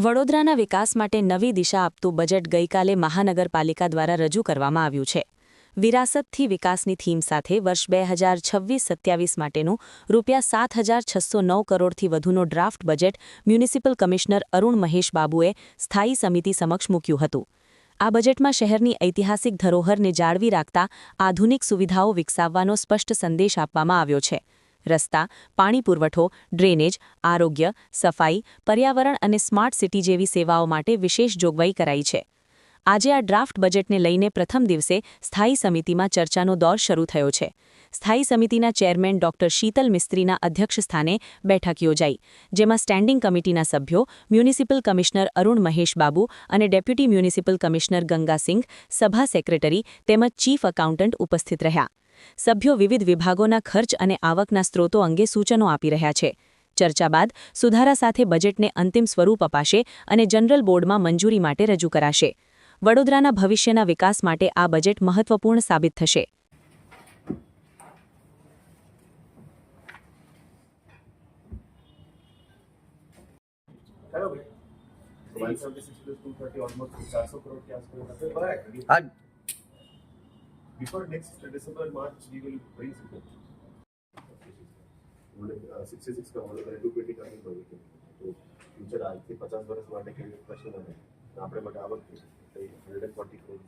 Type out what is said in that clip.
વડોદરાના વિકાસ માટે નવી દિશા આપતું બજેટ ગઈકાલે મહાનગરપાલિકા દ્વારા રજૂ કરવામાં આવ્યું છે. વિરાસતથી વિકાસની થીમ સાથે વર્ષ બે હજાર છવ્વીસ સત્યાવીસ માટેનું રૂપિયા સાત હજાર છસો નવ કરોડથી વધુનો draft budget municipal commissioner Arun Mahesh બાબુએ સ્થાયી સમિતિ સમક્ષ મૂક્યું હતું. આ બજેટમાં શહેરની ઐતિહાસિક ધરોહરને જાળવી રાખતા આધુનિક સુવિધાઓ વિકસાવવાનો સ્પષ્ટ સંદેશ આપવામાં આવ્યો છે. રસ્તા, પાણી પુરવઠો, ડ્રેનેજ, આરોગ્ય, સફાઈ, પર્યાવરણ અને સ્માર્ટ સિટી જેવી સેવાઓ માટે વિશેષ જોગવાઈ કરાઈ છે. આજે આ ડ્રાફ્ટ બજેટને લઈને પ્રથમ દિવસે સ્થાયી સમિતિમાં ચર્ચાનો દોર શરૂ થયો છે. સ્થાયી સમિતિના ચેરમેન ડોક્ટર શીતલ મિસ્ત્રીના અધ્યક્ષસ્થાને બેઠક યોજાઈ, જેમાં સ્ટેન્ડિંગ કમિટીના સભ્યો મ્યુનિસિપલ કમિશનર અરુણ મહેશ બાબુ અને ડેપ્યુટી મ્યુનિસિપલ કમિશનર ગંગાસિંઘ સભા સેક્રેટરી તેમજ ચીફ એકાઉન્ટન્ટ ઉપસ્થિત રહ્યા. સભ્યો વિવિધ વિભાગોના ખર્ચ અને આવકના સ્ત્રોતો અંગે સૂચનો આપી રહ્યા છે. ચર્ચા બાદ સુધારા સાથે બજેટને અંતિમ સ્વરૂપ અપાશે અને જનરલ બોર્ડમાં મંજૂરી માટે રજૂ કરાશે. વડોદરાના ભવિષ્યના વિકાસ માટે આ બજેટ મહત્વપૂર્ણ સાબિત થશે. Hello before next December, March, we will bring some sixty six commando અને ટુ ટ્વેન્ટી કમિંગ હોય છે તો ફ્યુચર આજથી પચાસ વર્ષ માટે કેવી પ્રશ્ન આપણે માટે આવક થઈ હંડ્રેડ ફોર્ટી ક્રોડ